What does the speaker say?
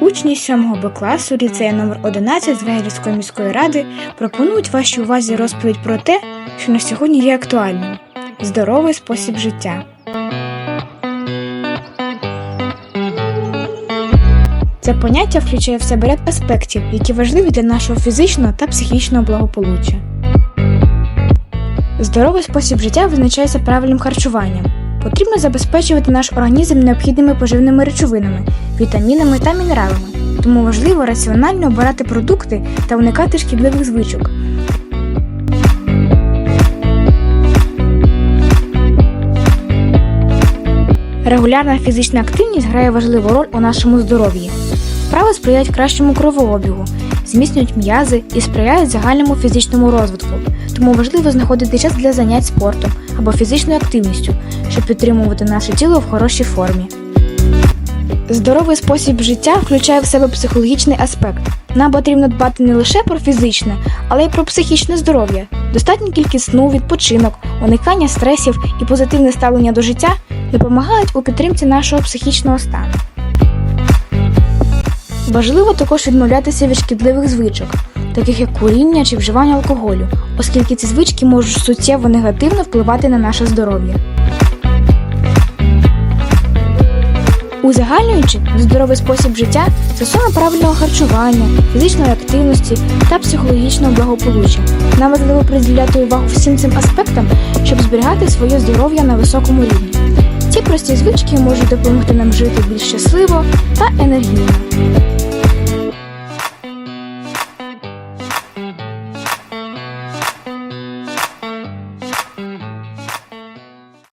Учні 7 Б класу ліцею номер 11 Звегельської міської ради пропонують вашій увазі розповідь про те, що на сьогодні є актуальним здоровий спосіб життя. Це поняття включає в себе ряд аспектів, які важливі для нашого фізичного та психічного благополуччя. Здоровий спосіб життя визначається правильним харчуванням. Потрібно забезпечувати наш організм необхідними поживними речовинами, вітамінами та мінералами. Тому важливо раціонально обирати продукти та уникати шкідливих звичок. Регулярна фізична активність грає важливу роль у нашому здоров'ї. Вправи сприяють кращому кровообігу, зміцнюють м'язи і сприяють загальному фізичному розвитку. Тому важливо знаходити час для занять спортом або фізичною активністю, щоб підтримувати наше тіло в хорошій формі. Здоровий спосіб життя включає в себе психологічний аспект. Нам потрібно дбати не лише про фізичне, але й про психічне здоров'я. Достатня кількість сну, відпочинок, уникання стресів і позитивне ставлення до життя допомагають у підтримці нашого психічного стану. Важливо також відмовлятися від шкідливих звичок, таких як куріння чи вживання алкоголю, оскільки ці звички можуть суттєво негативно впливати на наше здоров'я. Узагальнюючи, здоровий спосіб життя це сума правильного харчування, фізичної активності та психологічного благополуччя. Нам важливо приділяти увагу всім цим аспектам, щоб зберігати своє здоров'я на високому рівні прості звички можуть допомогти нам жити більш щасливо та енергійно.